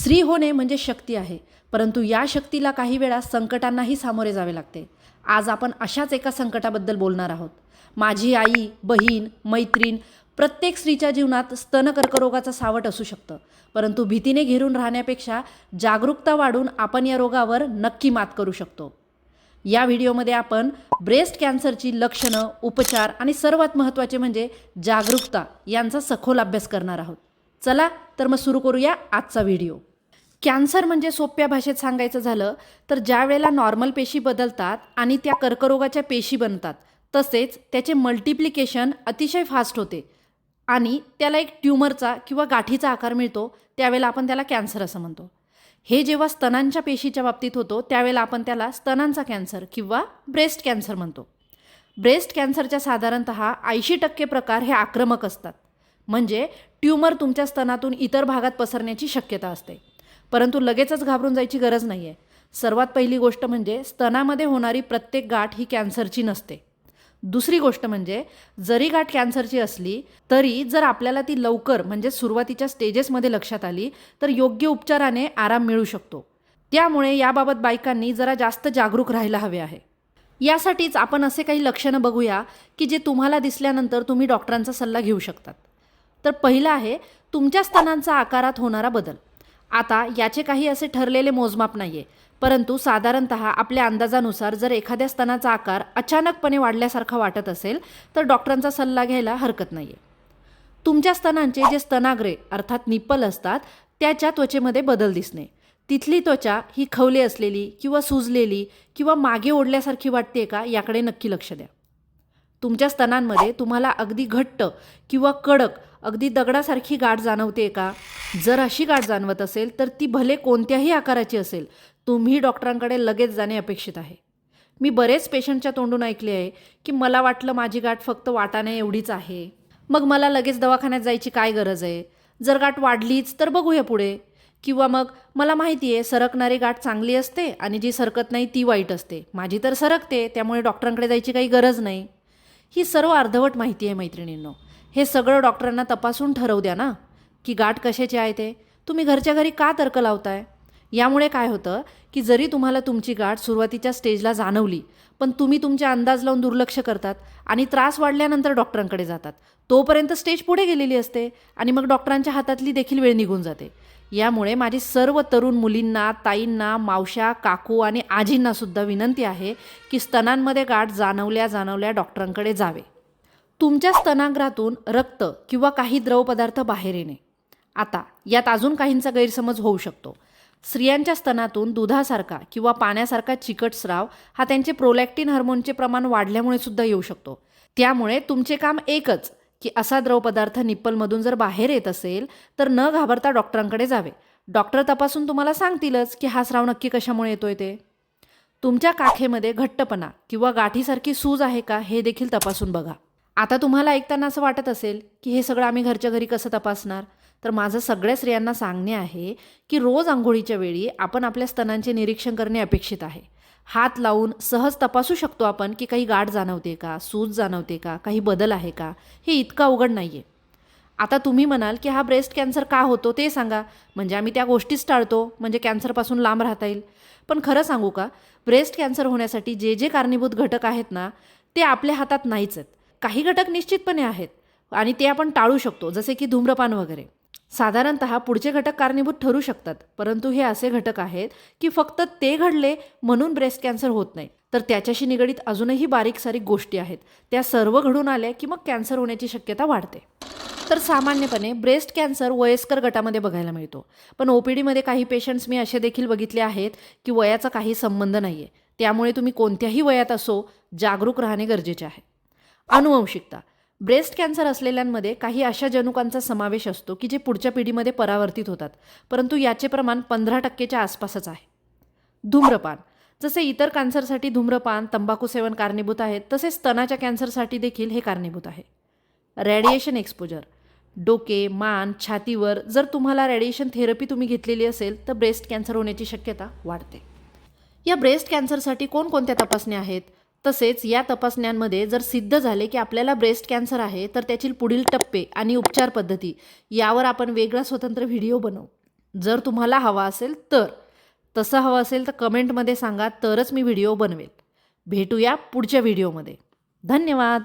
स्त्री होणे म्हणजे शक्ती आहे. परंतु या शक्तीला काही वेळा संकटांनाही सामोरे जावे लागते. आज आपण अशाच एका संकटाबद्दल बोलणार आहोत. माझी आई बहीण मैत्रीण प्रत्येक स्त्रीच्या जीवनात स्तन कर्करोगाचं सावट असू शकतं. परंतु भीतीने घेरून राहण्यापेक्षा जागरूकता वाढून आपण या रोगावर नक्की मात करू शकतो. या व्हिडिओमध्ये आपण ब्रेस्ट कॅन्सरची लक्षणं उपचार आणि सर्वात महत्त्वाचे म्हणजे जागरूकता यांचा सखोल अभ्यास करणार आहोत. चला तर मग सुरू करूया आजचा व्हिडिओ. कॅन्सर म्हणजे सोप्या भाषेत सांगायचं झालं तर ज्या वेळेला नॉर्मल पेशी बदलतात आणि त्या कर्करोगाच्या पेशी बनतात तसेच त्याचे मल्टिप्लिकेशन अतिशय फास्ट होते आणि त्याला एक ट्यूमरचा किंवा गाठीचा आकार मिळतो त्यावेळेला आपण त्याला कॅन्सर असं म्हणतो. हे जेव्हा स्तनांच्या पेशीच्या बाबतीत होतो त्यावेळेला आपण त्याला स्तनांचा कॅन्सर किंवा ब्रेस्ट कॅन्सर म्हणतो. ब्रेस्ट कॅन्सरच्या साधारणत ऐंशी टक्के प्रकार हे आक्रमक असतात. म्हणजे ट्यूमर तुमच्या स्तनातून इतर भागात पसरण्याची शक्यता असते. परंतु लगेचच घाबरून जायची गरज नाही आहे सर्वात पहिली गोष्ट म्हणजे स्तनामध्ये होणारी प्रत्येक गाठ ही कॅन्सरची नसते. दुसरी गोष्ट म्हणजे जरी गाठ कॅन्सरची असली तरी जर आपल्याला ती लवकर म्हणजे सुरुवातीच्या स्टेजेसमध्ये लक्षात आली तर योग्य उपचाराने आराम मिळू शकतो. त्यामुळे याबाबत बायकांनी जरा जास्त जागरूक राहायला हवे आहे. यासाठीच आपण असे काही लक्षणं बघूया की जे तुम्हाला दिसल्यानंतर तुम्ही डॉक्टरांचा सल्ला घेऊ शकतात. तर पहिलं आहे तुमच्या स्तनांचा आकारात होणारा बदल. आता याचे काही असे ठरलेले मोजमाप नाही आहे परंतु साधारणत आपल्या अंदाजानुसार जर एखाद्या स्तनाचा आकार अचानकपणे वाढल्यासारखा वाटत असेल तर डॉक्टरांचा सल्ला घ्यायला हरकत नाही आहे तुमच्या स्तनांचे जे स्तनाग्रे अर्थात निप्पल असतात त्याच्या त्वचेमध्ये बदल दिसणे. तिथली त्वचा ही खवले असलेली किंवा सुजलेली किंवा मागे ओढल्यासारखी वाटते का याकडे नक्की लक्ष द्या. तुमच्या स्तनांमध्ये तुम्हाला अगदी घट्ट किंवा कडक अगदी दगडासारखी गाठ जाणवते का? जर अशी गाठ जाणवत असेल तर ती भले कोणत्याही आकाराची असेल तुम्ही डॉक्टरांकडे लगेच जाणे अपेक्षित आहे. मी बरेच पेशंटच्या तोंडून ऐकले आहे की मला वाटलं माझी गाठ फक्त वाटाणे एवढीच आहे. मग मला लगेच दवाखान्यात जायची काय गरज आहे? जर गाठ वाढलीच तर बघूया पुढे. किंवा मग मला माहिती आहे सरकणारी गाठ चांगली असते आणि जी सरकत नाही ती वाईट असते. माझी तर सरकते त्यामुळे डॉक्टरांकडे जायची काही गरज नाही. ही सर्व अर्धवट माहिती आहे मैत्रिणींनो. हे सगळं डॉक्टरांना तपासून ठरवू द्या ना की गाठ कशाची आहे ते? तुम्ही घरच्या घरी का तर्क लावताय? यामुळे काय होतं की जरी तुम्हाला तुमची गाठ सुरुवातीच्या स्टेजला जाणवली पण तुम्ही तुमचे अंदाज लावून दुर्लक्ष करतात आणि त्रास वाढल्यानंतर डॉक्टरांकडे जातात. तोपर्यंत स्टेज पुढे गेलेली असते आणि मग डॉक्टरांच्या हातातली देखील वेळ निघून जाते. यामुळे माझी सर्व तरुण मुलींना ताईंना मावशा काकू आणि आजींनासुद्धा विनंती आहे की स्तनांमध्ये गाठ जाणवल्या जाणवल्या डॉक्टरांकडे जावे. तुमच्या स्तनाग्रातून रक्त किंवा काही द्रवपदार्थ बाहेर येणे. आता यात अजून काहींचा गैरसमज होऊ शकतो. स्त्रियांच्या स्तनातून दुधासारखा किंवा पाण्यासारखा चिकट स्राव हा त्यांचे प्रोलॅक्टिन हार्मोनचे प्रमाण वाढल्यामुळे सुद्धा येऊ शकतो. त्यामुळे तुमचे काम एकच की असा द्रवपदार्थ निप्पलमधून जर बाहेर येत असेल तर न घाबरता डॉक्टरांकडे जावे. डॉक्टर तपासून तुम्हाला सांगतीलच की हा स्राव नक्की कशामुळे येतोय ते. तुमच्या काखेमध्ये घट्टपणा किंवा गाठीसारखी सूज आहे का हे देखील तपासून बघा. आता तुम्हाला ऐकताना असं वाटत असेल की हे सगळं आम्ही घरच्या घरी कसं तपासणार? तर माझं सगळ्या स्त्रियांना सांगणे आहे की रोज आंघोळीच्या वेळी आपण आपल्या स्तनांचे निरीक्षण करणे अपेक्षित आहे. हात लावून सहज तपासू शकतो आपण की काही गाठ जाणवते का सूज जाणवते का काही बदल आहे का? हे इतकं अवघड नाही आहे आता तुम्ही म्हणाल की हा ब्रेस्ट कॅन्सर का होतो ते सांगा. म्हणजे आम्ही त्या गोष्टीच टाळतो म्हणजे कॅन्सरपासून लांब राहता येईल. पण खरं सांगू का? ब्रेस्ट कॅन्सर होण्यासाठी जे जे कारणीभूत घटक आहेत ना ते आपल्या हातात नाहीच आहेत. काही घटक निश्चितपणे आहेत आणि ते आपण टाळू शकतो जसे की धूम्रपान वगैरे. साधारणत पुढचे घटक कारणीभूत ठरू शकतात परंतु हे असे घटक आहेत की फक्त ते घडले म्हणून ब्रेस्ट कॅन्सर होत नाही. तर त्याच्याशी निगडीत अजूनही बारीक सारीक गोष्टी आहेत. त्या सर्व घडून आल्या की मग कॅन्सर होण्याची शक्यता वाढते. तर सामान्यपणे ब्रेस्ट कॅन्सर वयस्कर गटामध्ये बघायला मिळतो. पण ओ पी डीमध्ये काही पेशंट्स मी असे देखील बघितले आहेत की वयाचा काही संबंध नाही आहे त्यामुळे तुम्ही कोणत्याही वयात असो जागरूक राहणे गरजेचे आहे. अनुवंशिकता ब्रेस्ट कॅन्सर असलेल्यांमध्ये काही अशा जनुकांचा समावेश असतो की जे पुढच्या पिढीमध्ये परावर्तित होतात परंतु याचे प्रमाण पंधरा टक्केच्या आसपासच आहे. धूम्रपान. जसे इतर कॅन्सरसाठी धूम्रपान तंबाखू सेवन कारणीभूत आहेत तसेच स्तनाच्या कॅन्सरसाठी देखील हे कारणीभूत आहे. रेडिएशन एक्सपोजर डोके मान छातीवर जर तुम्हाला रेडिएशन थेरपी तुम्ही घेतलेली असेल तर ब्रेस्ट कॅन्सर होण्याची शक्यता वाढते. या ब्रेस्ट कॅन्सरसाठी कोणकोणत्या तपासण्या आहेत? तसेच या तपासण्यांमध्ये जर सिद्ध झाले की आपल्याला ब्रेस्ट कॅन्सर आहे तर त्यातील पुढील टप्पे आणि उपचार पद्धती यावर आपण वेगळा स्वतंत्र व्हिडिओ बनवू. जर तुम्हाला हवा असेल तर. तसं हवं असेल तर कमेंटमध्ये सांगा तरच मी व्हिडिओ बनवेल. भेटूया पुढच्या व्हिडिओमध्ये. धन्यवाद!